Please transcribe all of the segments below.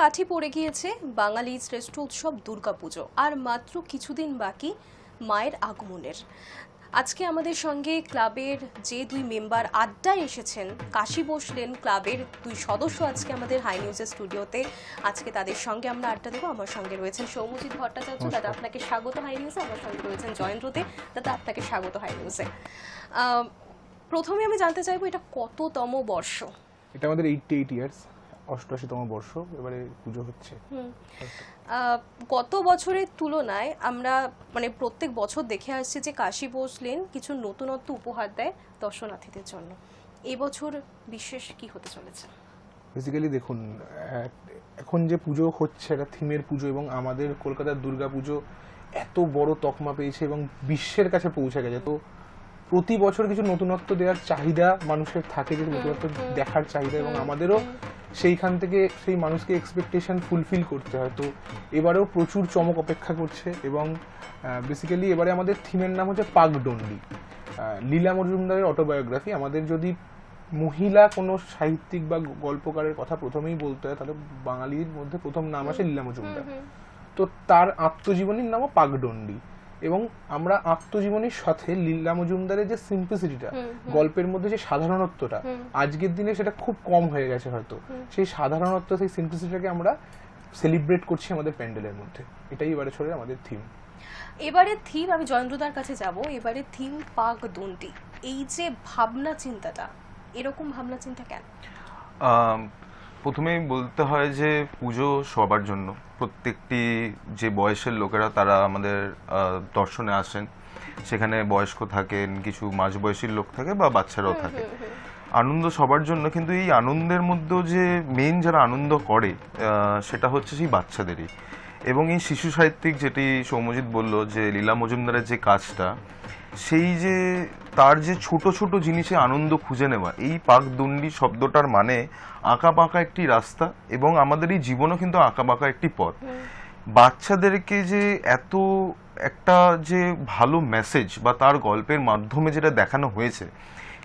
কাঠি পড়ে গিয়েছে বাঙালি শ্রেষ্ঠ উৎসব দুর্গাপুজো আর মাত্র কিছুদিন বাকি মায়ের আগমনের। আজকে আমাদের সঙ্গে ক্লাবের যে দুই মেম্বার আড্ডায় এসেছেন কাশি বসলেন ক্লাবের দুই সদস্য আজকে আমাদের হাই নিউজের স্টুডিওতে। আজকে তাদের সঙ্গে আমরা আড্ডা দেবো। আমার সঙ্গে রয়েছেন সৌমজিৎ ভট্টাচার্য দাদা আপনাকে স্বাগত হাই নিউজে। আমার সঙ্গে রয়েছেন জয়েন্দ্রতে দাদা আপনাকে স্বাগত হাই নিউজে। প্রথমে আমি জানতে চাইব এটা কততম বর্ষ? এটা আমাদের এইটটি এইট ইয়ার্স অষ্টআশিতম বর্ষ এবারে পুজো হচ্ছে। গত বছরের তুলনায় আমরা মানে প্রত্যেক বছর দেখে আসছি যে কাশী বসলেন কিছু নতুনত্ব উপহার দেয় দর্শনার্থীদের জন্য। এবছর বিশেষ কি হতে চলেছে? বেসিক্যালি দেখুন এখন যে পুজো হচ্ছে একটা থিমের পুজো এবং আমাদের কলকাতার দুর্গা পুজো এত বড় তকমা পেয়েছে এবং বিশ্বের কাছে পৌঁছে গেছে। তো প্রতি বছর কিছু নতুনত্ব দেওয়ার চাহিদা মানুষের থাকে যে নতুনত্ব দেখার চাহিদা এবং আমাদেরও সেইখান থেকে সেই মানুষকে এক্সপেকটেশন ফুলফিল করতে হয়। তো এবারেও প্রচুর চমক অপেক্ষা করছে এবং বেসিক্যালি এবারে আমাদের থিমের নাম হচ্ছে পাকডন্ডি লীলা মজুমদারের অটোবায়োগ্রাফি আমাদের যদি মহিলা কোনো সাহিত্যিক বা গল্পকারের কথা প্রথমেই বলতে হয় তাহলে বাঙালির মধ্যে প্রথম নাম আসে লীলা মজুমদার। তো তার আত্মজীবনীর নামও পাকডন্ডি এবং আমরা আত্মজীবনীর সাথে লীলা মজুমদারের যে সিম্পলিসিটিটা গল্পের মধ্যে যে সাধারণত্বটা আজকের দিনে সেটা খুব কম হয়ে গেছে হয়তো। সেই সাধারণত্ব সেই সিম্পলিসিটিটাকে আমরা সেলিব্রেট করছি আমাদের প্যান্ডেলের মধ্যে। এটাই এবারে ছড়ে আমাদের থিম এবারে থিম আমি জয়েন্দ্রদার কাছে যাব। এবারে থিম পাক দন্ডি এই যে ভাবনা চিন্তাটা এরকম ভাবনা চিন্তা কেন? প্রথমেই বলতে হয় যে পুজো সবার জন্য। প্রত্যেকটি যে বয়সের লোকেরা তারা আমাদের দর্শনে আসেন। সেখানে বয়স্ক থাকেন কিছু মাঝবয়সীর লোক থাকে বা বাচ্চারাও থাকে। আনন্দ সবার জন্য কিন্তু এই আনন্দের মধ্যেও যে মেন যারা আনন্দ করে সেটা হচ্ছে সেই বাচ্চাদেরই। এবং এই শিশু সাহিত্যিক যেটি সৌম্যজিৎ বলল যে লীলা মজুমদারের যে কাজটা সেই যে তার যে ছোট ছোট জিনিসে আনন্দ খুঁজে নেওয়া এই পাকদণ্ডী শব্দটার মানে আঁকা বাঁকা একটি রাস্তা এবং আমাদের এই জীবনও কিন্তু আঁকা বাঁকা একটি পথ। বাচ্চাদেরকে যে এত একটা যে ভালো মেসেজ বা তার গল্পের মাধ্যমে যেটা দেখানো হয়েছে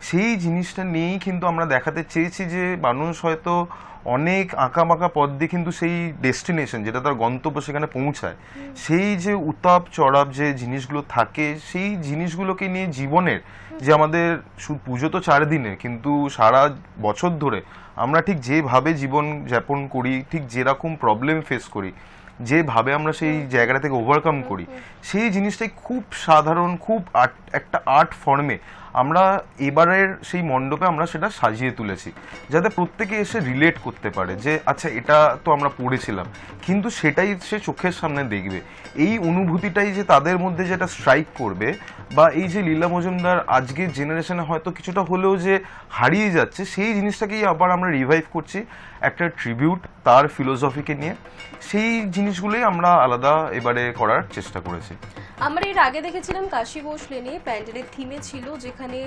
সেই জিনিসটা নিয়েই কিন্তু আমরা দেখাতে চেয়েছি যে মানুষ হয়তো অনেক আঁকা বাঁকা পথ দিয়ে কিন্তু সেই ডেস্টিনেশন যেটা তার গন্তব্য সেখানে পৌঁছায়, সেই যে উতাপ চড়াপ যে জিনিসগুলো থাকে, সেই জিনিসগুলোকে নিয়ে জীবনের যে আমাদের পুজো তো চার দিনে কিন্তু সারা বছর ধরে আমরা ঠিক যেভাবে জীবন যাপন করি, ঠিক যেরকম প্রবলেম ফেস করি, যেভাবে আমরা সেই জায়গাটা থেকে ওভারকাম করি, সেই জিনিসটাই খুব সাধারণ, খুব আর্ট একটা আর্ট ফর্মে আমরা এবারের সেই মণ্ডপে আমরা সেটা সাজিয়ে তুলেছি, যাতে প্রত্যেকে এসে রিলেট করতে পারে যে আচ্ছা এটা তো আমরা পড়েছিলাম। কিন্তু সেটাই সে চোখের সামনে দেখবে। এই অনুভূতিটাই যে তাদের মধ্যে যেটা স্ট্রাইক করবে বা এই যে লীলা মজুমদার আজকের জেনারেশনে হয়তো কিছুটা হলেও যে হারিয়ে যাচ্ছে, সেই জিনিসটাকেই আবার আমরা রিভাইভ করছি একটা ট্রিবিউট তার ফিলোসফিকে নিয়ে। সেই জিনিসগুলোই আমরা আলাদা এবারে করার চেষ্টা করেছি। আমরা এর আগে দেখেছিলাম কাশী ঘোষ লেনে প্যান্ডেলের থিমে ছিল যেখানে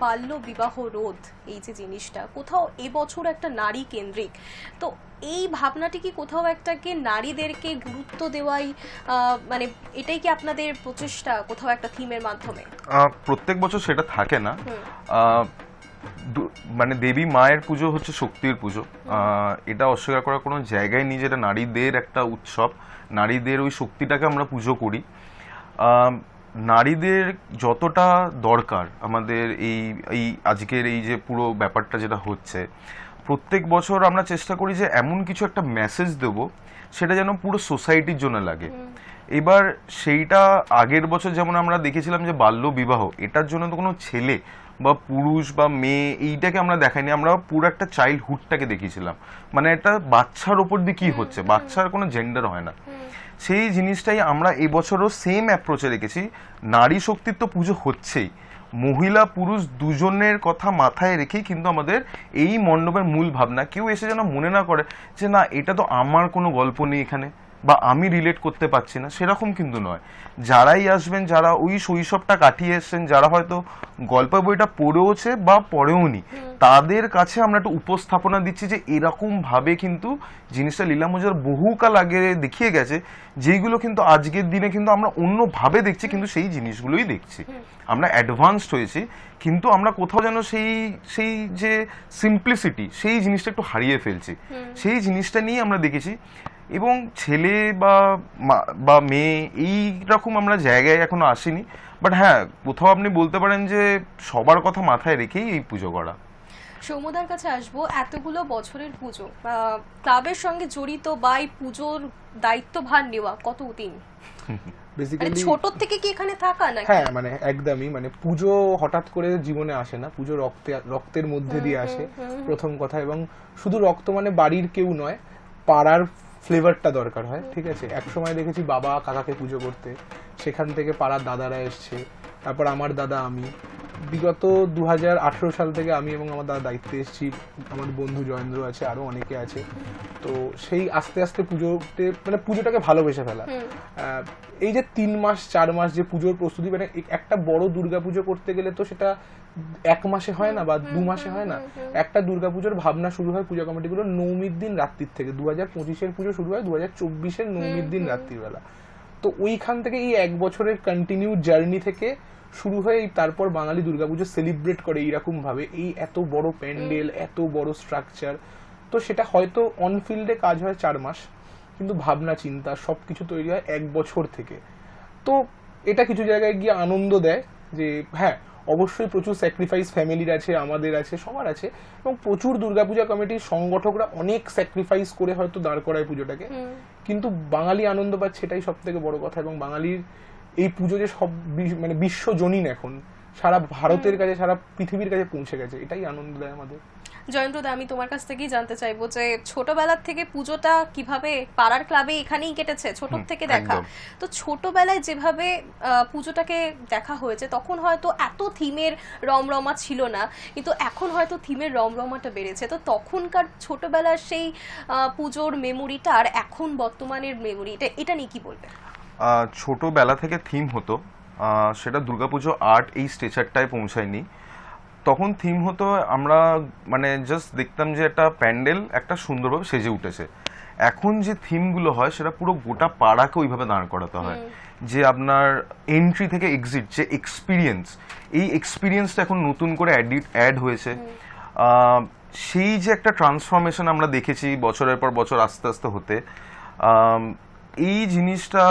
বাল্য বিবাহ রোধ এই যে জিনিসটা। কোথাও এবছর একটা নারী কেন্দ্রিক। তো এই ভাবনাটি কি কোথাও একটাকে নারীদেরকে গুরুত্ব দেওয়াই মানে এটাই কি আপনাদের প্রচেষ্টা কোথাও একটা থিমের মাধ্যমে? প্রত্যেক বছর সেটা থাকে না। মানে দেবী মায়ের পুজো হচ্ছে শক্তির পুজো। এটা অস্বীকার করার কোনো জায়গায় নেই যেটা নারীদের একটা উৎসব। নারীদের ওই শক্তিটাকে আমরা পুজো করি। নারীদের যতটা দরকার আমাদের এই এই আজকের এই যে পুরো ব্যাপারটা যেটা হচ্ছে প্রত্যেক বছর আমরা চেষ্টা করি যে এমন কিছু একটা মেসেজ দেব সেটা যেন পুরো সোসাইটির জন্য লাগে। এবার সেইটা আগের বছর যেমন আমরা দেখেছিলাম যে বাল্য বিবাহ এটার জন্য তো কোনো ছেলে বা পুরুষ বা মেয়ে এইটাকে আমরা দেখাইনি আমরা পুরো একটা চাইল্ডহুডটাকে দেখিয়েছিলাম। মানে একটা বাচ্চার ওপর দিয়ে কি হচ্ছে? বাচ্চার কোনো জেন্ডার হয় না। সেই জিনিসটাই আমরা এবছরও সেম অ্যাপ্রোচে রেখেছি। নারী শক্তির তো পুজো হচ্ছেই। মহিলা, পুরুষ দুজনের কথা মাথায় রেখেই কিন্তু আমাদের এই মণ্ডপের মূল ভাবনা। কেউ এসে যেন মনে না করে যে, না, এটা তো আমার কোনো গল্প নেই এখানে। বা আমি রিলেট করতে পারছি না সেরকম কিন্তু নয়। যারাই আসবেন যারা ওই শৈশবটা কাটিয়ে এসছেন যারা হয়তো গল্পের বইটা পড়েওছে বা পড়েওনি তাদের কাছে আমরা একটা উপস্থাপনা দিচ্ছি যে এরকম ভাবে কিন্তু জিনিসটা লীলা মজুর বহুকাল আগে দেখিয়ে গেছে যেগুলো কিন্তু আজকের দিনে কিন্তু আমরা অন্যভাবে দেখছি কিন্তু সেই জিনিসগুলোই দেখছি। আমরা অ্যাডভান্সড হয়েছি কিন্তু আমরা কোথাও যেন সেই সেই যে সিম্পলিসিটি সেই জিনিসটা একটু হারিয়ে ফেলছি। সেই জিনিসটা নিয়ে আমরা দেখেছি এবং ছেলে বা মা- বা মেয়ে এই রকম আমরা জায়গায় এখনও আসিনি। বাট হ্যাঁ কোথাও আপনি বলতে পারেন যে সবার কথা মাথায় রেখেই এই পুজো করা। সৌমদার কাছে আসব এতগুলো বছরের পুজো। ক্লাবের সঙ্গে জড়িত বা এই পুজোর দায়িত্বভার নেওয়া কতদিন মানে বেসিক্যালি ছোট থেকে কি এখানে থাকা নাকি? হ্যাঁ মানে একদমই মানে পুজো হঠাৎ করে জীবনে আসে না। পুজো রক্তে রক্তের মধ্যে দিয়ে আসে প্রথম কথা। এবং শুধু রক্ত মানে বাড়ির কেউ নয় পাড়ার ফ্লেভারটা দরকার হয় ঠিক আছে? এক সময় দেখেছি বাবা কাকাকে পুজো করতে। সেখান থেকে পাড়ার দাদারা এসছে তারপর আমার দাদা আমি। বিগত দু হাজার আঠারো সাল থেকে আমি এবং আমার দাদা দায়িত্বে এসেছি। আমার বন্ধু জয়েন্দ্র আছে আরও অনেকে আছে। তো সেই আস্তে আস্তে পুজোতে মানে পুজোটাকে ভালোবেসে ফেলা। এই যে তিন মাস চার মাস যে পুজোর প্রস্তুতি মানে একটা বড় দুর্গা পুজো করতে গেলে তো সেটা এক মাসে হয় না বা দু মাসে হয় না। একটা দুর্গা পুজোর ভাবনা শুরু হয় পূজা কমিটিগুলো নৌমির দিন রাত্রির থেকে। দু হাজার পঁচিশের পুজো শুরু হয় দু হাজার চব্বিশের নৌমির দিন রাত্রিবেলা। তো ওইখান থেকে এই এক বছরের কন্টিনিউ জার্নি থেকে শুরু হয়ে তারপর বাঙালি দুর্গাপুজো সেলিব্রেট করে এইরকম ভাবে এই এত বড় প্যান্ডেল এত বড় স্ট্রাকচার তো সেটা হয়তো অনফিল্ডে কাজ হয় চার মাস। কিন্তু ভাবনা চিন্তা সবকিছু তৈরি হয় এক বছর থেকে। তো এটা কিছু জায়গায় গিয়ে আনন্দ দেয় যে হ্যাঁ অবশ্যই প্রচুর স্যাক্রিফাইস ফ্যামিলির আছে আমাদের আছে সবার আছে এবং প্রচুর দুর্গাপূজা কমিটির সংগঠকরা অনেক স্যাক্রিফাইস করে হয়তো দাঁড় করায় পুজোটাকে। কিন্তু বাঙালি আনন্দ পাচ্ছে এটাই সব থেকে বড় কথা এবং বাঙালির এই পুজো যে সব মানে বিশ্বজনীন এখন সারা ভারতের কাছে সারা পৃথিবীর কাছে পৌঁছে গেছে এটাই আনন্দ দেয় আমাদের। জয়ন্তদা আমি তোমার কাছ থেকেই জানতে চাইব যে ছোটবেলার থেকে পুজোটা কীভাবে পাড়ার ক্লাবে এখানেই কেটেছে? ছোট থেকে দেখা। তো ছোটবেলায় যেভাবে পুজোটাকে দেখা হয়েছে তখন হয়তো এত থিমের রমরমা ছিল না কিন্তু এখন হয়তো থিমের রমরমাটা বেড়েছে। তো তখনকার ছোটবেলার সেই পুজোর মেমোরিটা আর এখন বর্তমানের মেমোরি এটা এটা নিয়ে কি বলবে? ছোটবেলা থেকে থিম হতো। সেটা দুর্গাপুজো আর্ট এই স্টেচারটায় পৌঁছায়নি। তখন থিম হতো আমরা মানে জাস্ট দেখতাম যে একটা প্যান্ডেল একটা সুন্দরভাবে সেজে উঠেছে। এখন যে থিমগুলো হয় সেটা পুরো গোটা পাড়াকে ওইভাবে দাঁড় করাতে হয়। যে আপনার এন্ট্রি থেকে এক্সিট যে এক্সপিরিয়েন্স এই এক্সপিরিয়েন্সটা এখন নতুন করে অ্যাডিট অ্যাড হয়েছে। সেই যে একটা ট্রান্সফরমেশন আমরা দেখেছি বছরের পর বছর আস্তে আস্তে হতে এই জিনিসটা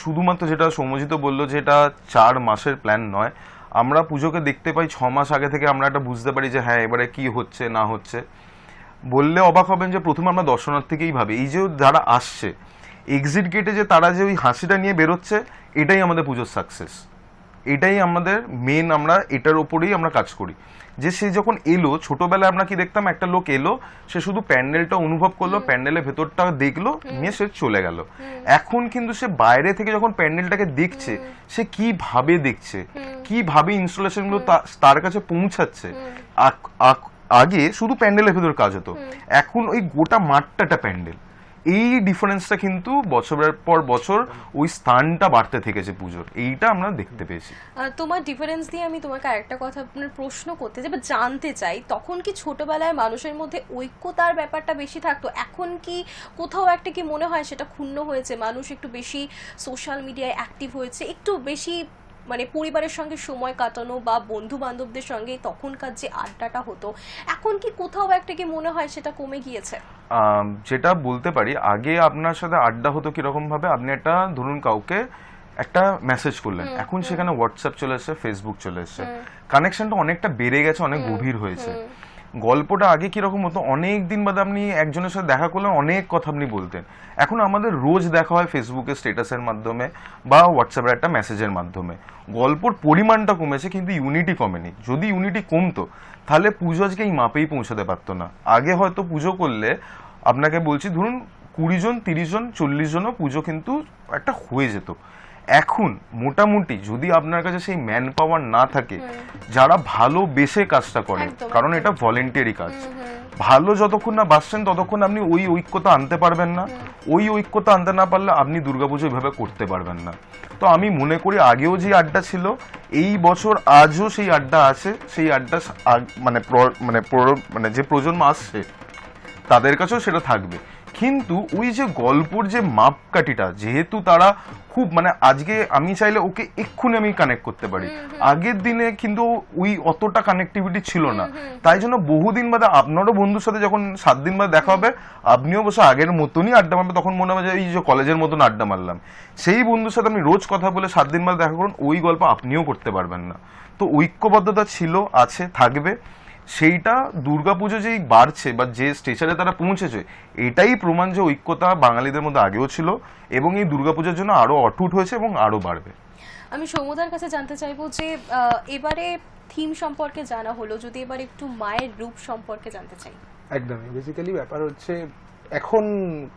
শুধুমাত্র যেটা সৌমজিত বলল যে এটা চার মাসের প্ল্যান নয় আমরা পুজোকে দেখতে পাই ছ মাস আগে থেকে আমরা একটা বুঝতে পারি যে হ্যাঁ এবারে কি হচ্ছে, না হচ্ছে। বললে অবাক হবেন যে প্রথমে আমরা দর্শনার্থীকেই ভাবি। এই যে যারা আসছে এক্সিট গেটে যে তারা যে ওই হাসিটা নিয়ে বেরোচ্ছে, এটাই আমাদের পুজোর সাকসেস এটাই আমাদের মেন আমরা এটার ওপরেই আমরা কাজ করি। যে সে যখন এলো ছোটবেলায় আমরা কি দেখতাম একটা লোক এলো সে শুধু প্যান্ডেলটা অনুভব করল প্যান্ডেলের ভেতরটা দেখল নিয়ে সে চলে গেল। এখন কিন্তু সে বাইরে থেকে যখন প্যান্ডেলটাকে দেখছে সে কীভাবে দেখছে? কীভাবে ইনস্টলেশনগুলো তা- তার কাছে পৌঁছাচ্ছে? আগে শুধু প্যান্ডেলের ভেতর কাজ হতো। এখন ওই গোটা মাঠটা প্যান্ডেল। এই ডিফারেন্সটা কিন্তু বছরের পর বছর ওই স্থানটা বাড়তে থেকেছে পুজোর। এইটা আমরা দেখতে পেয়েছি। তোমার ডিফারেন্স দিয়ে আমি তোমাকে আরেকটা কথা আপনার প্রশ্ন করতে চাই বা জানতে চাই, তখন কি ছোটবেলায় মানুষের মধ্যে ঐক্যতার ব্যাপারটা বেশি থাকতো? এখন কি কোথাও একটা কি মনে হয় সেটা ক্ষুণ্ণ হয়েছে? মানুষ একটু বেশি সোশ্যাল মিডিয়ায় অ্যাক্টিভ হয়েছে, একটু বেশি মানে পরিবারের সঙ্গে সময় কাটানো বা বন্ধু বান্ধবদের সঙ্গে তখনকার যে আড্ডাটা হতো এখন কি কোথাও একটা কি মনে হয় সেটা কমে গিয়েছে? যেটা বলতে পারি আগে আপনার সাথে আড্ডা হতো কীরকম ভাবে আপনি একটা ধরুন কাউকে একটা মেসেজ করলেন এখন সেখানে হোয়াটসঅ্যাপ চলে এসেছে ফেসবুক চলে এসেছে। কানেকশনটা অনেকটা বেড়ে গেছে অনেক গভীর হয়েছে। গল্পটা আগে কীরকম হতো? অনেক দিন বাদে আপনি একজনের সাথে দেখা করলেন, অনেক কথা আপনি বলতেন। এখন আমাদের রোজ দেখা হয় ফেসবুকে স্টেটাসের মাধ্যমে বা হোয়াটসঅ্যাপের একটা মেসেজের মাধ্যমে। গল্পর পরিমাণটা কমেছে, কিন্তু ইউনিটি কমেনি। যদি ইউনিটি কমতো, তাহলে পুজো আজকে এই মাপেই পৌঁছাতে পারতো না। আগে হয়তো পুজো করলে, আপনাকে বলছি, ধরুন কুড়ি জন, তিরিশ জন, চল্লিশ জনও পুজো কিন্তু একটা হয়ে যেত। এখন মোটামুটি যদি আপনার কাছে সেই ম্যান পাওয়ার না থাকে যারা ভালো ভালোবেসে কাজটা করে কারণ এটা ভলেন্টিয়ারি কাজ। ভালো যতক্ষণ না বাসছেন ততক্ষণ আপনি ওই ঐক্যতা আনতে পারবেন না। ওই ঐক্যতা আনতে না পারলে আপনি দুর্গাপুজো এভাবে করতে পারবেন না। তো আমি মনে করি আগেও যে আড্ডা ছিল এই বছর আজও সেই আড্ডা আছে। সেই আড্ডা মানে মানে মানে যে প্রজন্ম আসছে তাদের কাছেও সেটা থাকবে। কিন্তু ওই যে গল্পর যে মাপকাঠিটা যেহেতু তারা খুব মানে আজকে আমি চাইলে ওকে এক্ষুনি আমি কানেক্ট করতে পারি। আগের দিনে কিন্তু ওই অতটা কানেক্টিভিটি ছিল না। তাই জন্য বহুদিন বাদে আপনারও বন্ধুর সাথে যখন সাত দিন বাদে দেখা হবে আপনিও বসে আগের মতনই আড্ডা মারবে তখন মনে হবে যে এই যে কলেজের মতন আড্ডা মারলাম। সেই বন্ধুর সাথে আপনি রোজ কথা বলে সাত দিন বাদে দেখা করুন ওই গল্প আপনিও করতে পারবেন না। তো ঐক্যবদ্ধতা ছিল আছে থাকবে। সেইটা দুর্গাপুজো যেই বাড়ছে বা যে স্টেশনে তারা পৌঁছেছে এটাই প্রমাণ যে ঐক্যতা বাঙালিদের মধ্যে আগেও ছিল এবং এই দুর্গাপুজোর জন্য আরও অটুট হয়েছে এবং আরও বাড়বে। আমি সৌমদার কাছে জানতে চাইব যে এবারে থিম সম্পর্কে জানা হলো যদি এবার একটু মায়ের রূপ সম্পর্কে জানতে চাই। একদমই। বেসিক্যালি ব্যাপার হচ্ছে এখন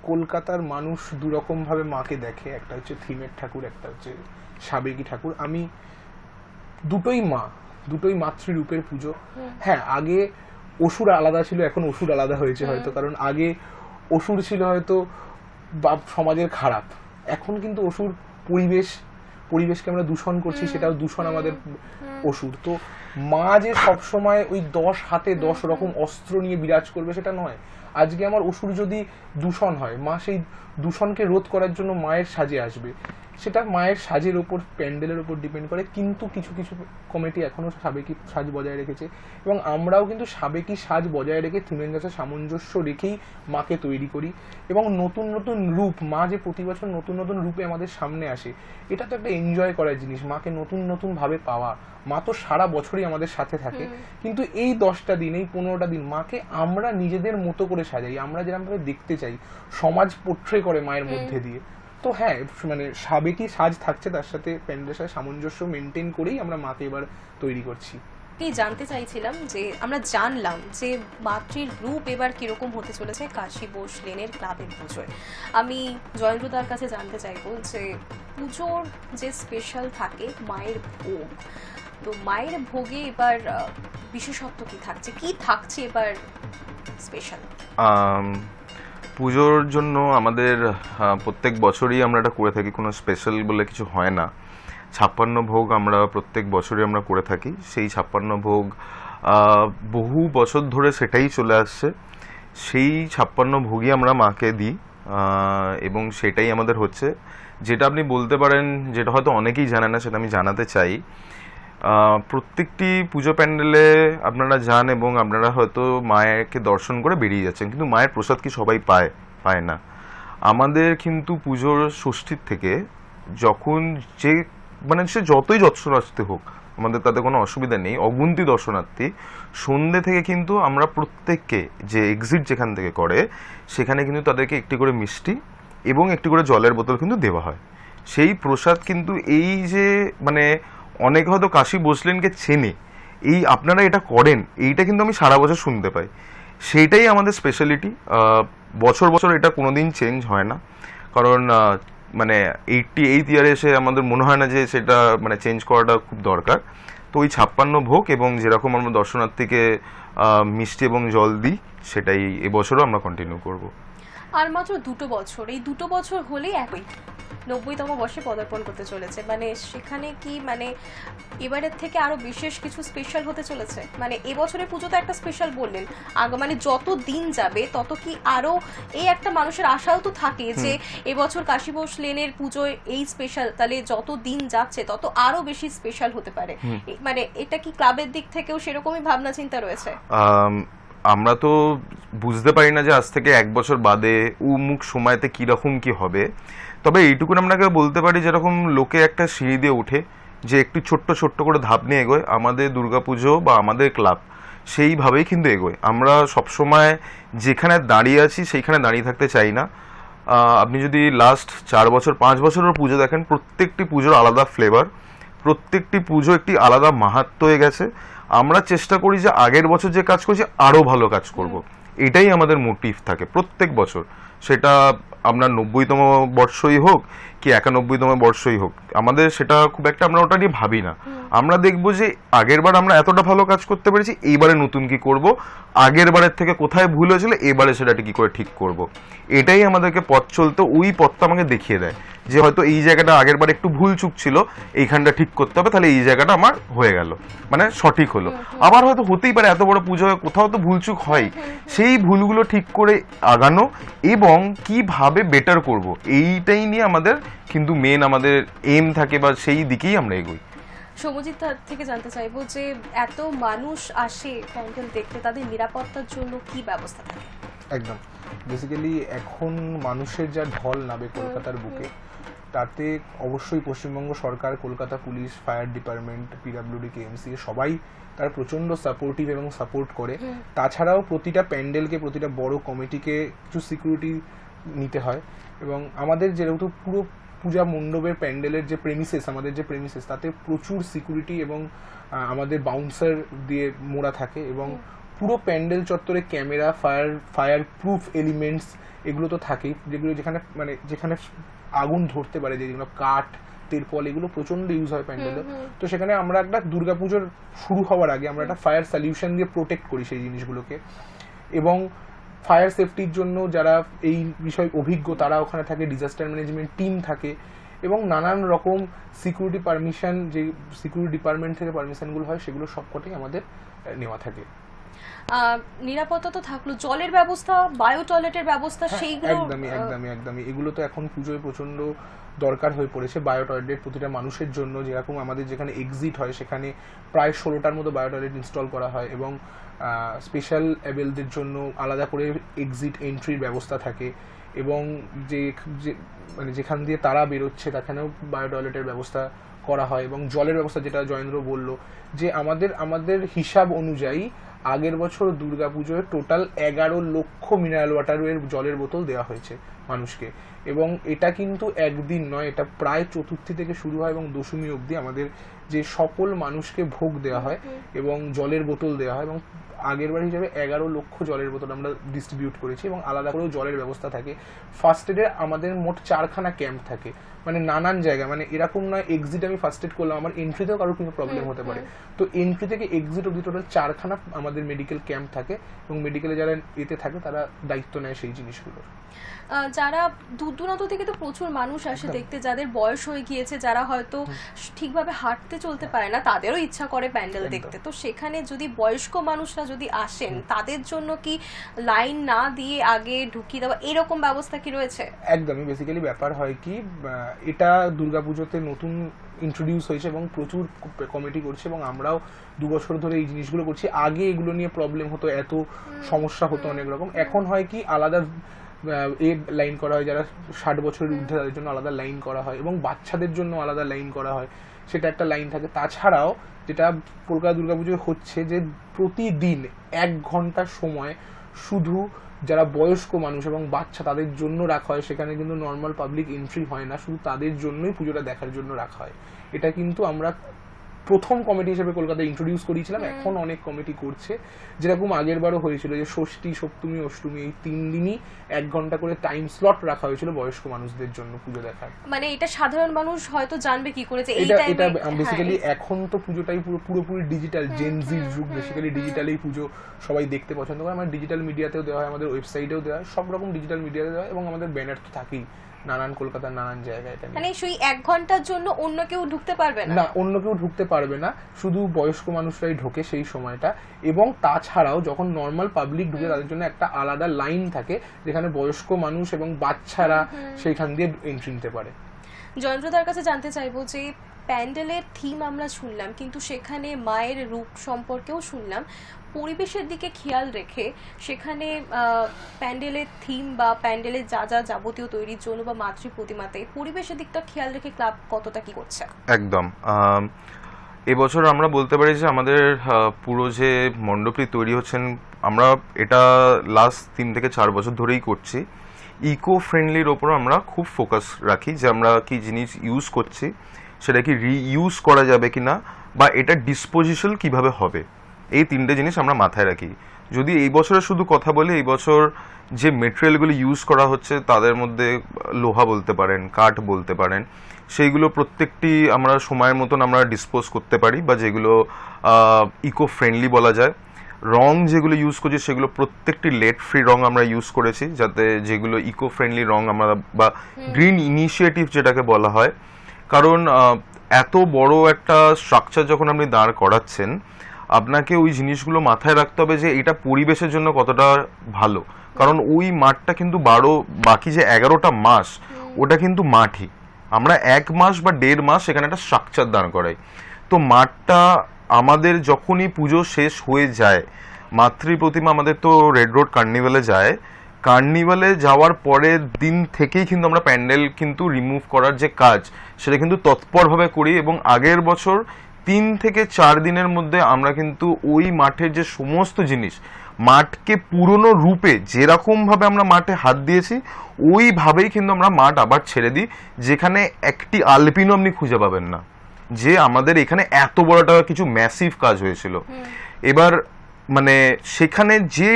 কলকাতার মানুষ দুরকম ভাবে মাকে দেখে একটা হচ্ছে থিমের ঠাকুর একটা হচ্ছে সাবেকি ঠাকুর। আমি দুটোই মা দুটোই মাতৃরূপের পুজো। হ্যাঁ আগে অসুর আলাদা ছিল এখন অসুর আলাদা হয়েছে হয়তো। কারণ আগে অসুর ছিল হয়তো বা সমাজের খারাপ। এখন কিন্তু অসুর পরিবেশ পরিবেশকে আমরা দূষণ করছি সেটাও দূষণ আমাদের অসুর। তো মা যে সবসময় ওই দশ হাতে দশ রকম অস্ত্র নিয়ে বিরাজ করবে সেটা নয়। আজকে আমার অসুর যদি দূষণ হয় মা সেই দূষণকে রোধ করার জন্য মায়ের সাজে আসবে। সেটা মায়ের সাজের ওপর প্যান্ডেলের ওপর ডিপেন্ড করে কিন্তু কিছু কিছু কমিটি এখনও সাবেকি সাজ বজায় রেখেছে। এবং আমরাও কিন্তু সাবেকি সাজ বজায় রেখে থিমের কাছে সামঞ্জস্য রেখেই মাকে তৈরি করি। এবং নতুন নতুন রূপ মা যে প্রতি বছর নতুন নতুন রূপে আমাদের সামনে আসে এটা তো একটা এনজয় করার জিনিস মাকে নতুন নতুন ভাবে পাওয়া। মা তো সারা বছরই আমাদের সাথে থাকে। কিন্তু এই দশটা দিন এই পনেরোটা দিন মাকে আমরা নিজেদের মতো করে সাজাই আমরা যেরকম ভাবে দেখতে চাই সমাজ পোট্রে করে মায়ের মধ্যে দিয়ে। তো হ্যাঁ মানে সাবেকি সাজ থাকছে তার সাথে প্যান্ডেলের সাথে সামঞ্জস্য মেনটেন করেই আমরা মাকে এবার তৈরি করছি। আমি জানতে চাইছিলাম যে আমরা জানলাম যে মাতৃর রূপ এবার কীরকম হতে চলেছে কাশী বোস লেনের ক্লাবের পুজোয়। আমি জয়েন্দ্রদার কাছে জানতে চাইব যে পুজোর যে স্পেশাল থাকে মায়ের ভোগ তো মায়ের ভোগে এবার আহ, বিশেষত্ব কি থাকছে? কি থাকছে এবার স্পেশাল আম, পুজোর জন্য আমাদের প্রত্যেক বছরই আমরা এটা করে থাকি, কোনো স্পেশাল বলে কিছু হয় না। ছাপ্পান্ন ভোগ আমরা প্রত্যেক বছরই আমরা করে থাকি। সেই ছাপ্পান্ন ভোগ বহু বছর ধরে সেটাই চলে আসছে। সেই ছাপ্পান্ন ভোগই আমরা মাকে দিই এবং সেটাই আমাদের হচ্ছে। যেটা আপনি বলতে পারেন, যেটা হয়তো অনেকেই জানে না, সেটা আমি জানাতে চাই। প্রত্যেকটি পুজো প্যান্ডেলে আপনারা যান এবং আপনারা হয়তো মায়েরকে দর্শন করে বেরিয়ে যাচ্ছেন, কিন্তু মায়ের প্রসাদ কি সবাই পায় পায় না। আমাদের কিন্তু পুজোর ষষ্ঠীর থেকে যখন যে মানে সে যতই দর্শনার্থী হোক, আমাদের তাতে কোনো অসুবিধা নেই, অগুন্তি দর্শনার্থী সন্ধ্যে থেকে কিন্তু আমরা প্রত্যেককে যে এক্সিট যেখান থেকে করে, সেখানে কিন্তু তাদেরকে একটি করে মিষ্টি এবং একটি করে জলের বোতল কিন্তু দেওয়া হয়। সেই প্রসাদ কিন্তু এই যে মানে অনেকে হয়তো কাশি বসলেনকে চেনে। এই আপনারা এটা করেন, এইটা কিন্তু আমি সারা বছর শুনতে পাই। সেইটাই আমাদের স্পেশালিটি বছর বছর এটা কোনোদিন চেঞ্জ হয় না। কারণ মানে এইটটি এইট ইয়ারে এসে আমাদের মনে হয় না যে সেটা মানে চেঞ্জ করাটা খুব দরকার। তো ওই ছাপ্পান্ন ভোগ এবং যেরকম আমরা দর্শনার্থীকে মিষ্টি এবং জল দিই, সেটাই এবছরও আমরা কন্টিনিউ করব। আর মাত্র দুটো বছর, এই দুটো বছর হলেই একই। নব্বইতম বর্ষে পদার্পণ করতে চলেছে। মানে সেখানে কি মানে এবারের থেকে আরও বিশেষ কিছু স্পেশাল হতে চলেছে? মানে এবছরের পুজো তো একটা স্পেশাল বললেন। আগে মানে যত দিন যাবে তত কি আরও এই একটা মানুষের আশাও তো থাকে যে এবছর কাশীবোস লেনের পুজোয় এই স্পেশাল তাহলে যত দিন যাচ্ছে তত আরও বেশি স্পেশাল হতে পারে। মানে এটা কি ক্লাবের দিক থেকেও সেরকমই ভাবনা চিন্তা রয়েছে? আম, আমরা তো বুঝতে পারি না যে আজ থেকে এক বছর বাদে উমুক সময়তে কীরকম কি হবে। তবে এইটুকুন আপনাকে বলতে পারি যেরকম লোকে একটা সিঁড়ি দিয়ে ওঠে যে একটু ছোট্ট ছোট্ট করে ধাপ নিয়ে এগোয়, আমাদের দুর্গাপুজো বা আমাদের ক্লাব, সেইভাবেই কিন্তু এগোয়। আমরা সবসময় যেখানে দাঁড়িয়ে আছি সেইখানে দাঁড়িয়ে থাকতে চাই না। আপনি যদি লাস্ট চার বছর, পাঁচ বছরের পুজো দেখেন, প্রত্যেকটি পুজোর আলাদা ফ্লেভার প্রত্যেকটি পুজো একটি আলাদা মাহাত্ম হয়ে গেছে। আমরা চেষ্টা করি যে আগের বছর যে কাজ করছি, আরও ভালো কাজ করব। এটাই আমাদের মোটিভ থাকে প্রত্যেক বছর। সেটা আপনার নব্বইতম বর্ষই হোক কি একানব্বইতম বর্ষই হোক আমাদের সেটা খুব একটা আমরা ওটা নিয়ে ভাবি না। আমরা দেখব যে আগের বার আমরা এতটা ভালো কাজ করতে পেরেছি এইবারে নতুন কি করব আগের বারের থেকে কোথায় ভুল হয়েছিল এবারে সেটা কি করে ঠিক করব। এটাই আমাদেরকে পথ চলতে ওই পথটা আমাকে দেখিয়ে দেয়। যে হয়তো এই জায়গাটা আগের বার একটু ভুল চুক ছিল এইখানটা ঠিক করতে হবে তাহলে এই জায়গাটা আমার হয়ে গেল। মানে সঠিক হলো। আবার হয়তো হতেই পারে এত বড় পুজো হয় কোথাও তো ভুল চুক হয়। সেই ভুলগুলো ঠিক করে আগানো এবং কীভাবে বেটার করব এইটাই নিয়ে আমাদের কিন্তু মেন আমাদের এম থাকে বা সেই দিকেই আমরা এগোই। সৌমজিৎ থেকে জানতে চাইব যে এত মানুষ আসে প্যান্ডেল দেখতে তাদের নিরাপত্তার জন্য কি ব্যবস্থা থাকে? একদম। বেসিক্যালি এখন মানুষের যা ঢল নাবে কলকাতার বুকে তাতে অবশ্যই পশ্চিমবঙ্গ সরকার Kolkata police fire department PWD KMC সবাই তার প্রচণ্ড সাপোর্টিভ এবং সাপোর্ট করে। তাছাড়াও প্রতিটা প্যান্ডেলকে প্রতিটা বড় কমিটিকে কিছু সিকিউরিটি নিতে হয়। এবং আমাদের যেহেতু পুরো পূজা মণ্ডপের প্যান্ডেলের যে প্রেমিসেস আমাদের যে প্রেমিসেস তাতে প্রচুর সিকিউরিটি এবং আমাদের বাউন্সার দিয়ে মোড়া থাকে এবং পুরো প্যান্ডেল চত্বরে camera fire fire proof elements এগুলো তো থাকেই। যেগুলো যেখানে মানে যেখানে আগুন ধরতে পারে যেগুলো কাঠ তেরপল এগুলো প্রচণ্ড ইউজ হয় প্যান্ডেলে। তো সেখানে আমরা একটা দুর্গাপুজোর শুরু হওয়ার আগে আমরা একটা ফায়ার সলিউশন দিয়ে প্রোটেক্ট করি সেই জিনিসগুলোকে। এবং ফায়ার সেফটির জন্য যারা এই বিষয়ে অভিজ্ঞ তারা ওখানে থাকে ডিজাস্টার ম্যানেজমেন্ট টিম থাকে। এবং নানান রকম সিকিউরিটি পারমিশন যে সিকিউরিটি ডিপার্টমেন্ট থেকে পারমিশনগুলো হয় সেগুলো সবকটাই আমাদের নেওয়া থাকে। নিরাপত্তা তো থাকল। জলের ব্যবস্থা বায়ো টয়লেটের ব্যবস্থা হ্যাঁ, সেইগুলো একদমই একদমই একদমই। এগুলো তো এখন পুজোয় প্রচণ্ড দরকার হয়ে পড়েছে বায়ো টয়লেট প্রতিটা মানুষের জন্য। যেরকম আমাদের যেখানে এক্সিট হয় সেখানে প্রায় ষোলোটার মতো বায়ো টয়লেট ইনস্টল করা হয় এবং স্পেশাল অ্যাবেলদের জন্য আলাদা করে এক্সিট এন্ট্রির ব্যবস্থা থাকে এবং যে যে- মানে যেখান দিয়ে তারা বেরোচ্ছে তাখানেও বায়ো টয়লেটের ব্যবস্থা করা হয় এবং জলের ব্যবস্থা যেটা জয়েন্দ্র বলল যে আমাদের আমাদের হিসাব অনুযায়ী আগের বছর দুর্গাপুজোয় টোটাল এগারো লক্ষ মিনারেল ওয়াটারের জলের বোতল দেওয়া হয়েছে। মানুষকে। এবং এটা কিন্তু একদিন নয় এটা প্রায় চতুর্থী থেকে শুরু হয় এবং দশমী অবধি আমাদের যে সকল মানুষকে ভোগ দেওয়া হয় এবং জলের বোতল দেওয়া হয় এবং আগের বার হিসাবে এগারো লক্ষ জলের বোতল আমরা ডিস্ট্রিবিউট করেছি এবং আলাদা করেও জলের ব্যবস্থা থাকে। ফার্স্ট এডে আমাদের মোট চারখানা ক্যাম্প থাকে। মানে নানান জায়গায় মানে এরকম নয় এক্সিট আমি ফার্স্ট এড করলাম আমার এন্ট্রিতেও কারোর কিন্তু প্রবলেম হতে পারে। তো এন্ট্রি থেকে এক্সিট অব্দি টোটাল চারখানা আমাদের মেডিকেল ক্যাম্প থাকে এবং মেডিকেলে যারা এতে থাকে তারা দায়িত্ব নেয় সেই জিনিসগুলোর। যারা দূর দূরান্ত থেকে তো প্রচুর মানুষ আসে দেখতে যাদের বয়স হয়ে গিয়েছে যারা হয়তো ঠিকভাবে হাঁটতে চলতে পারে না তাদেরও ইচ্ছা করে প্যান্ডেল দেখতে। তো সেখানে যদি বয়স্ক মানুষরা যদি আসেন তাদের জন্য কি লাইন না দিয়ে আগে ঢুকিয়ে দেওয়া এরকম ব্যবস্থা কি রয়েছে? একদমই। বেসিক্যালি ব্যাপার হয় কি এটা দুর্গাপুজোতে নতুন ইন্ট্রোডিউস হয়েছে এবং প্রচুর কমিটি করছে এবং আমরাও দু বছর ধরে এই জিনিসগুলো করছি। আগে এগুলো নিয়ে প্রবলেম হতো এত সমস্যা হতো অনেক রকম। এখন হয় কি আলাদা এ লাইন করা হয় যারা ষাট বছরের ঊর্ধ্বে তাদের জন্য আলাদা লাইন করা হয় এবং বাচ্চাদের জন্য আলাদা লাইন করা হয়। সেটা একটা লাইন থাকে। তাছাড়াও যেটা কলকাতা দুর্গাপুজোয় হচ্ছে যে প্রতিদিন এক ঘণ্টা সময় শুধু যারা বয়স্ক মানুষ এবং বাচ্চা তাদের জন্য রাখা হয়। সেখানে কিন্তু নর্মাল পাবলিক এন্ট্রি হয় না। শুধু তাদের জন্যই পুজোটা দেখার জন্য রাখা হয়। এটা কিন্তু আমরা প্রথম কমিটি হিসেবে কলকাতায় ইন্ট্রোডিউস করিয়েছিলাম এখন অনেক কমিটি করছে। যেরকম আগের বারও হয়েছিল যে ষষ্ঠী সপ্তমী অষ্টমী এই তিন দিনই এক ঘণ্টা করে টাইম স্লট রাখা হয়েছিল বয়স্ক মানুষদের জন্য পুজো দেখার। মানে এটা সাধারণ মানুষ হয়তো জানবে কি করে যে এই এটা টাইমে এটা বেসিক্যালি এখন তো পুজোটাই পুরো পুরোপুরি ডিজিটাল জেনজির যুগ বেসিক্যালি ডিজিটালেই পুজো সবাই দেখতে পছন্দ করে। আমার ডিজিটাল মিডিয়াতেও দেওয়া হয় আমাদের ওয়েবসাইটেও দেওয়া হয় সব রকম ডিজিটাল মিডিয়াতে দেওয়া হয় এবং আমাদের ব্যানার তো থাকেই। নানান কলকাতার নানান জায়গায় এটা মানে সেই এক ঘণ্টার জন্য অন্য কেউ ঢুকতে পারবে না? না অন্য কেউ ঢুকতে পারবে না। শুধু বয়স্ক মানুষরাই ঢোকে সেই সময়টা। এবং তাছাড়াও যখন নর্মাল পাবলিক ঢুকে তাদের জন্য একটা আলাদা লাইন থাকে যেখানে বয়স্ক মানুষ এবং বাচ্চারা সেইখান দিয়ে এন্ট্রি নিতে পারে। জয়ন্দ্রদার কাছে জানতে চাইব যে প্যান্ডেলের থিম আমরা শুনলাম, কিন্তু সেখানে মায়ের রূপ সম্পর্কেও শুনলাম। পরিবেশের দিকে খেয়াল রেখে সেখানে প্যান্ডেলের থিম বা প্যান্ডেলের যা যা যাবতীয় তৈরির জন্য বা মাতৃ প্রতিমাতে পরিবেশের দিকটা খেয়াল রেখে ক্লাব কতটা কি করছে? একদম। এবছর আমরা বলতে পারি যে আমাদের পুরো যে মণ্ডপটি তৈরি হচ্ছেন, আমরা এটা লাস্ট তিন থেকে চার বছর ধরেই করছি। ইকো ফ্রেন্ডলির ওপর আমরা খুব ফোকাস রাখি যে আমরা কি জিনিস ইউজ করছি সেটা কি রিইউজ করা যাবে কি না বা এটা ডিসপোজিশন কীভাবে হবে, এই তিনটে জিনিস আমরা মাথায় রাখি। যদি এই বছরে শুধু কথা বলি, এই বছর যে মেটেরিয়ালগুলো ইউজ করা হচ্ছে, তাদের মধ্যে লোহা বলতে পারেন, কাঠ বলতে পারেন, সেইগুলো প্রত্যেকটি আমরা সময়ের মতন আমরা ডিসপোজ করতে পারি বা যেগুলো ইকো ফ্রেন্ডলি বলা যায়। রং যেগুলো ইউজ করছি সেগুলো প্রত্যেকটি লেট ফ্রি রং আমরা ইউজ করেছি যাতে যেগুলো ইকো ফ্রেন্ডলি রং আমরা বা গ্রিন ইনিশিয়েটিভ যেটাকে বলা হয়। কারণ এত বড় একটা স্ট্রাকচার যখন আপনি দাঁড় করাচ্ছেন আপনাকে ওই জিনিসগুলো মাথায় রাখতে হবে যে এটা পরিবেশের জন্য কতটা ভালো। কারণ ওই মাঠটা কিন্তু বারো বাকি যে এগারোটা মাস ওটা কিন্তু মাঠই। আমরা এক মাস বা দেড় মাস সেখানে একটা স্ট্রাকচার দাঁড় করাই। তো মাঠটা আমাদের যখনই পুজো শেষ হয়ে যায়, মাতৃ প্রতিমা আমাদের তো রেড রোড কার্নিভালে যায় কার্নিভালে যাওয়ার পরের দিন থেকেই কিন্তু আমরা প্যান্ডেল কিন্তু রিমুভ করার যে কাজ, সেটা কিন্তু তৎপরভাবে করি এবং আগের বছর তিন থেকে চার দিনের মধ্যে আমরা কিন্তু ওই মাঠের যে সমস্ত জিনিস, মাঠকে পুরনো রূপে যেরকমভাবে আমরা মাঠে হাত দিয়েছি, ওইভাবেই কিন্তু আমরা মাঠ আবার ছেড়ে দিই, যেখানে একটি আলপিনও আপনি খুঁজে পাবেন না। যে আমাদের এখানে এত বড় টাকা কিছু ম্যাসিভ কাজ হয়েছিল। এবার মানে সেখানে যে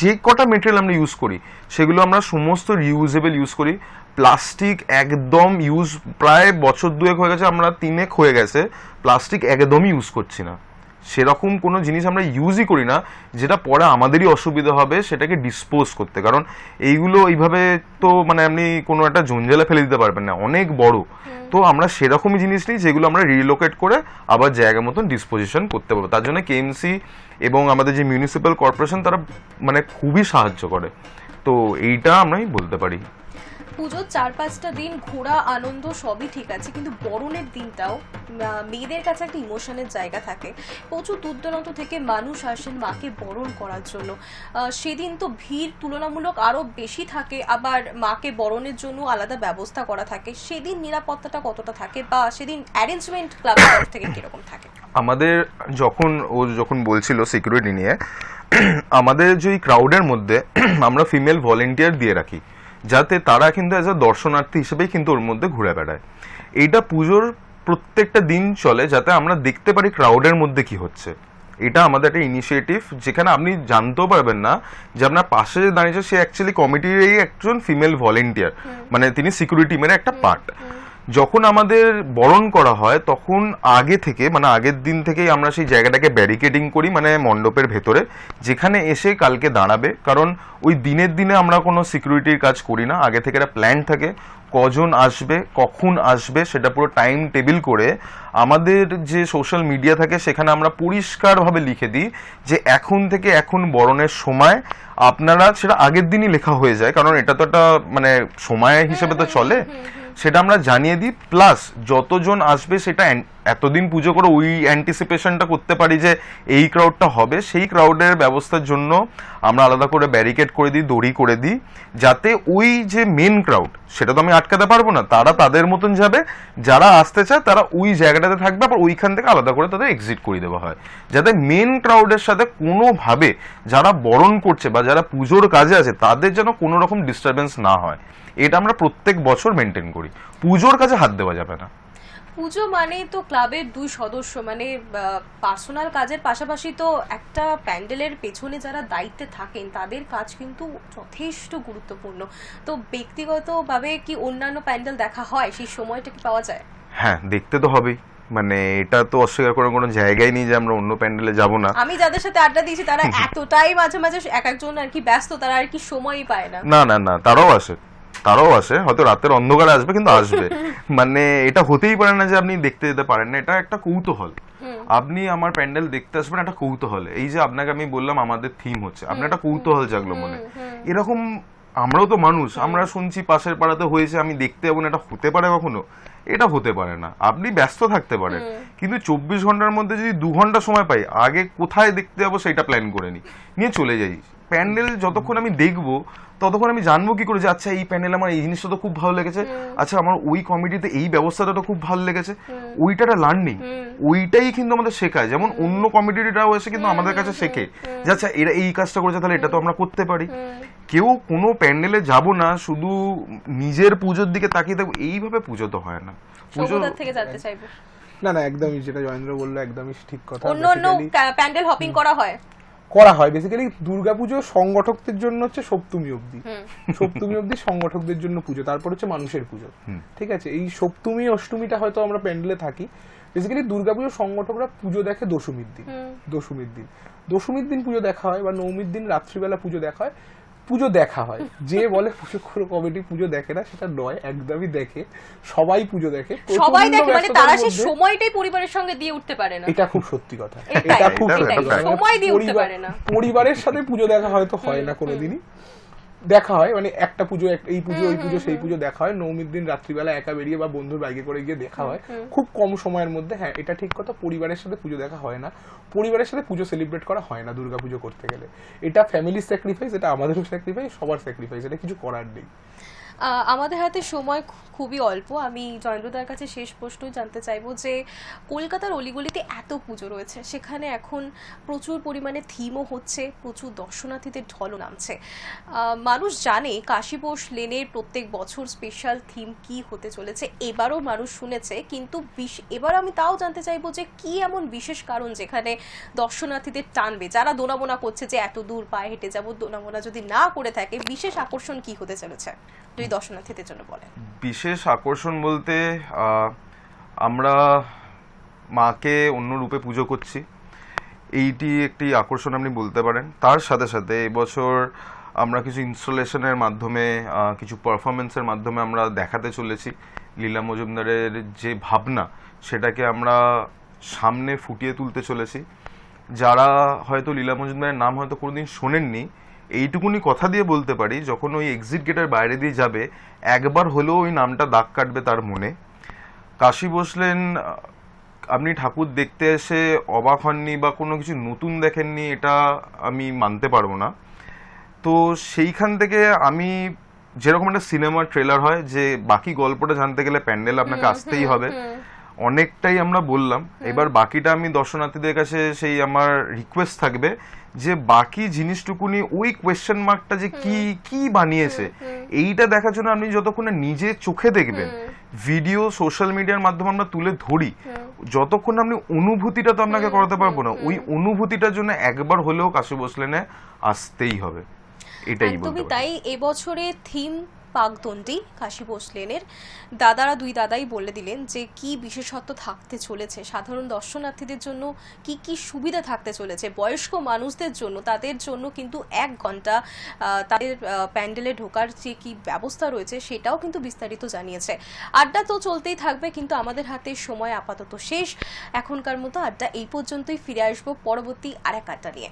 যে কটা মেটেরিয়াল আমরা ইউজ করি সেগুলো আমরা সমস্ত রিউজেবল ইউজ করি। প্লাস্টিক একদম ইউজ প্রায় বছর দুয়েক হয়ে গেছে আমরা তিনেক হয়ে গেছে। প্লাস্টিক একদমই ইউজ করছি না। সেরকম কোনো জিনিস আমরা ইউজই করি না যেটা পরে আমাদেরই অসুবিধা হবে সেটাকে ডিসপোজ করতে। কারণ এইগুলো এইভাবে তো মানে আপনি কোনো একটা জঞ্জালে ফেলে দিতে পারবেন না অনেক বড়। তো আমরা সেরকমই জিনিস নিই যেগুলো আমরা রিলোকেট করে আবার জায়গা মতন ডিসপোজিশন করতে পারব। তার জন্য কেএমসি এবং আমাদের যে মিউনিসিপ্যাল কর্পোরেশন তারা মানে খুবই সাহায্য করে। তো এইটা আমরাই বলতে পারি। পুজোর চার পাঁচটা দিন ঘোরা, আনন্দ সবই ঠিক আছে, কিন্তু বরণের দিনটাও মেয়েদের কাছে একটা ইমোশনের জায়গা থাকে। প্রচুর দূর দূরান্ত থেকে মানুষ আসেন মাকে বরণ করার জন্য। সেদিন তো ভিড় তুলনামূলক আরও বেশি থাকে, আবার মাকে বরণের জন্য আলাদা ব্যবস্থা করা থাকে। সেদিন নিরাপত্তাটা কতটা থাকে বা সেদিন অ্যারেঞ্জমেন্ট তরফ থেকে কীরকম থাকে? আমাদের যখন, ও যখন বলছিল সিকিউরিটি নিয়ে, আমাদের যে ক্রাউডের মধ্যে, আমরা ফিমেল ভলেন্টিয়ার দিয়ে রাখি। যাতে তারা কিন্তু অ্যাজ আ দর্শনার্থী হিসেবেই কিন্তু ওর মধ্যে ঘুরে বেড়ায়। এইটা পুজোর প্রত্যেকটা দিন চলে যাতে আমরা দেখতে পারি ক্রাউডের মধ্যে কি হচ্ছে। এটা আমাদের একটা ইনিশিয়েটিভ যেখানে আপনি জানতেও পারবেন না যে আপনার পাশে যে দাঁড়িয়েছে সে অ্যাকচুয়ালি কমিটিরই একজন ফিমেল ভলেন্টিয়ার মানে তিনি সিকিউরিটি টিমের একটা পার্ট যখন আমাদের বরণ করা হয় তখন আগে থেকে মানে আগের দিন থেকেই আমরা সেই জায়গাটাকে ব্যারিকেডিং করি মানে মণ্ডপের ভেতরে যেখানে এসে কালকে দাঁড়াবে। কারণ ওই দিনের দিনে আমরা কোনো সিকিউরিটির কাজ করি না। আগে থেকে একটা প্ল্যান থাকে কজন আসবে কখন আসবে সেটা পুরো টাইম টেবিল করে আমাদের যে সোশ্যাল মিডিয়া থাকে সেখানে আমরা পরিষ্কারভাবে লিখে দিই যে এখন থেকে এখন বরণের সময় আপনারা সেটা আগের দিনই লেখা হয়ে যায়। কারণ এটা তো একটা মানে সময় হিসেবে তো চলে। সেটা আমরা জানিয়ে দিই প্লাস যতজন আসবে সেটা এতদিন পুজো করে ওই অ্যান্টিসিপেশনটা করতে পারি যে এই ক্রাউডটা হবে, সেই ক্রাউডের ব্যবস্থার জন্য আমরা আলাদা করে ব্যারিকেড করে দিই, দড়ি করে দিই, যাতে ওই যে মেন ক্রাউড সেটা তো আমি আটকাতে পারব না, তারা তাদের মতন যাবে, যারা আসতে চায় তারা ওই জায়গাটাতে থাকবে, আবার ওইখান থেকে আলাদা করে তাদের এক্সিট করে দেওয়া হয়। যাতে মেন ক্রাউডের সাথে কোনোভাবে যারা বরণ করছে বা যারা পুজোর কাজে আছে, তাদের যেন কোনো রকম ডিস্টারবেন্স না হয়। এটা আমরা প্রত্যেক বছর মেনটেন করি। পুজোর কাজে হাত দেওয়া যাবে না। পুজো মানেই তো ক্লাবের দুই সদস্য মানে পার্সোনাল কাজের পাশাপাশি তো একটা প্যান্ডেলের পেছনে যারা দায়িত্বে থাকেন তাদের কাজ কিন্তু যথেষ্ট গুরুত্বপূর্ণ। তো ব্যক্তিগতভাবে কি অন্যান্য প্যান্ডেল দেখা হয়? সেই সময়টা কি পাওয়া যায়? হ্যাঁ দেখতে তো হবেই। মানে এটা তো অস্বীকার করার কোনো জায়গায় নেই যে আমরা অন্য প্যান্ডেলে যাব না। আমি যাদের সাথে আড্ডা দিয়েছি তারা এতটাই মাঝে মাঝে এক একজন আর কি ব্যস্ত তারা আর কি সময়ই পায় না। না না না তারাও আসে। তারাও আসে হয়তো রাতের অন্ধকারে আসবে কিন্তু আসবে। মানে এটা হতেই পারে না যে আপনি দেখতে যেতে পারেন না। এটা একটা কৌতূহল। আপনি আমার প্যান্ডেল দেখতে আসবেন একটা কৌতূহল। এই যে আপনাকে আমি বললাম আমাদের থিম হচ্ছে। আপনার একটা কৌতূহল জাগলো মনে। এরকম আমরাও তো মানুষ আমরা শুনছি পাশের পাড়াতে হয়েছে আমি দেখতে যাব না এটা হতে পারে কখনো? এটা হতে পারে না। আপনি ব্যস্ত থাকতে পারেন। কিন্তু চব্বিশ ঘণ্টার মধ্যে যদি দু ঘণ্টা সময় পাই আগে কোথায় দেখতে যাব সেটা প্ল্যান করে নিই। নিয়ে চলে যাই। প্যান্ডেল যতক্ষণ আমি দেখব ততক্ষণ আমি জানব কি করে যে আচ্ছা এই প্যান্ডেল আমার এই জিনিসটা তো খুব ভালো লেগেছে। আচ্ছা আমার ওই কমিটিতে এই ব্যবস্থাটা তো খুব ভালো লেগেছে। ওইটা লার্নিং ওইটাই কিন্তু আমাদের শেখায়। যেমন অন্য কমিটিরাও এসে কিন্তু আমাদের কাছে শেখে যে আচ্ছা এরা এই কাজটা করেছে তাহলে এটা তো আমরা করতে পারি। কেউ কোনো প্যান্ডেলে যাব না শুধু নিজের পুজোর দিকে তাকিয়ে থাকব। এইভাবে পুজো তো হয় না। পুজো থেকে জানতে চাইব। না না একদমই যেটা জয়েন্দ্র বলল একদমই ঠিক কথা। অন্য অন্য প্যান্ডেল হপিং করা হয়। করা হয়। বেসিক্যালি দুর্গাপুজো সংগঠকদের জন্য হচ্ছে সপ্তমী অবধি। সপ্তমী অবধি সংগঠকদের জন্য পুজো তারপর হচ্ছে মানুষের পুজো। ঠিক আছে? এই সপ্তমী অষ্টমীটা হয়তো আমরা প্যান্ডেলে থাকি। বেসিক্যালি দুর্গাপুজোর সংগঠকরা পুজো দেখে দশমীর দিন। দশমীর দিন। দশমীর দিন পুজো দেখা হয় বা নবমীর দিন রাত্রিবেলা পুজো দেখা হয়। পুজো দেখা হয়। যে বলে পুজো কোনো কমিটি পুজো দেখে না সেটা নয় একদমই দেখে। সবাই পুজো দেখে। সবাই দেখে মানে তারা সেই সময়টাই পরিবারের সঙ্গে দিয়ে উঠতে পারে না। এটা খুব সত্যি কথা। এটা খুব। সময় দিয়ে উঠতে পারে না। পরিবারের সাথে পুজো দেখা হয়তো হয় না কোনোদিনই। দেখা হয় মানে একটা পুজো এই পুজো ওই পুজো সেই পুজো দেখা হয়। নবমীর দিন রাত্রিবেলা একা বেরিয়ে বা বন্ধুর বাইকে করে গিয়ে দেখা হয়। খুব কম সময়ের মধ্যে হ্যাঁ এটা ঠিক কথা পরিবারের সাথে পুজো দেখা হয় না। পরিবারের সাথে পুজো সেলিব্রেট করা হয় না দুর্গা পুজো করতে গেলে। এটা ফ্যামিলির স্যাক্রিফাইস এটা আমাদেরও স্যাক্রিফাইস সবার স্যাক্রিফাইস এটা কিছু করার নেই। আমাদের হাতে সময় খুবই অল্প। আমি জয়েন্দ্রদার কাছে শেষ প্রশ্ন জানতে চাইব যে, কলকাতার অলিগলিতে এত পুজো রয়েছে, সেখানে এখন প্রচুর পরিমাণে থিমও হচ্ছে, প্রচুর দর্শনার্থীদের ঢলও নামছে। মানুষ জানে কাশীবোস লেনের প্রত্যেক বছর স্পেশাল থিম কি হতে চলেছে, এবারও মানুষ শুনেছে, কিন্তু এবার আমি তাও জানতে চাইব যে, কি এমন বিশেষ কারণ যেখানে দর্শনার্থীদের টানবে? যারা দোনাবোনা করছে যে, এত দূর পায়ে হেঁটে যাব দোনাবোনা যদি না করে থাকে, বিশেষ আকর্ষণ কি হতে চলেছে? দর্শনার্থীদের জন্য বলেন বিশেষ আকর্ষণ বলতে আমরা মাকে অন্য রূপে পুজো করছি। এইটি একটি আকর্ষণ আপনি বলতে পারেন। তার সাথে সাথে এবছর আমরা কিছু ইনস্টলেশনের মাধ্যমে কিছু পারফরমেন্সের মাধ্যমে আমরা দেখাতে চলেছি। লীলা মজুমদারের যে ভাবনা, সেটাকে আমরা সামনে ফুটিয়ে তুলতে চলেছি। যারা হয়তো লীলা মজুমদারের নাম হয়তো কোনোদিন শোনেননি এইটুকুনি কথা দিয়ে বলতে পারি যখন ওই এক্সিট গেটের বাইরে দিয়ে যাবে একবার হলেও ওই নামটা দাগ কাটবে তার মনে। কাশি বসলেন আপনি ঠাকুর দেখতে এসে অবাক হননি বা কোনো কিছু নতুন দেখেননি এটা আমি মানতে পারব না। তো সেইখান থেকে আমি যেরকম একটা সিনেমার ট্রেলার হয় যে বাকি গল্পটা জানতে গেলে প্যান্ডেল আপনাকে আসতেই হবে। অনেকটাই আমরা বললাম। এবার বাকিটা আমি দর্শনার্থীদের কাছে সেই আমার রিকোয়েস্ট থাকবে যে বাকি জিনিসটুকুনি ওই কোয়েশ্চেন মার্কটা যে কি কি বানিয়েছে এইটা দেখার জন্য আপনি যতক্ষণ না নিজে চোখে দেখবেন ভিডিও সোশ্যাল মিডিয়ার মাধ্যমে আমরা তুলে ধরি যতক্ষণ আপনি অনুভূতিটা তো আপনাকে করাতে পারব না ওই অনুভূতিটার জন্য একবার হলেও কাশি বসলেনে আসতেই হবে এটাই বলতে তাই এবছরে থিম পাকদণ্ডী কাশী লেনের দাদারা দুই দাদাই বলে দিলেন যে, কি বিশেষত্ব থাকতে চলেছে? সাধারণ দর্শনার্থীদের জন্য কি কি সুবিধা থাকতে চলেছে? বয়স্ক মানুষদের জন্য, তাদের জন্য কিন্তু এক ঘণ্টা তাদের প্যান্ডেলে ঢোকার যে কি ব্যবস্থা রয়েছে সেটাও কিন্তু বিস্তারিত জানিয়েছে। আড্ডা তো চলতেই থাকবে, কিন্তু আমাদের হাতে সময় আপাতত শেষ। এখনকার মতো আড্ডা এই পর্যন্তই, ফিরে আসব পরবর্তী আরেক আড্ডা নিয়ে।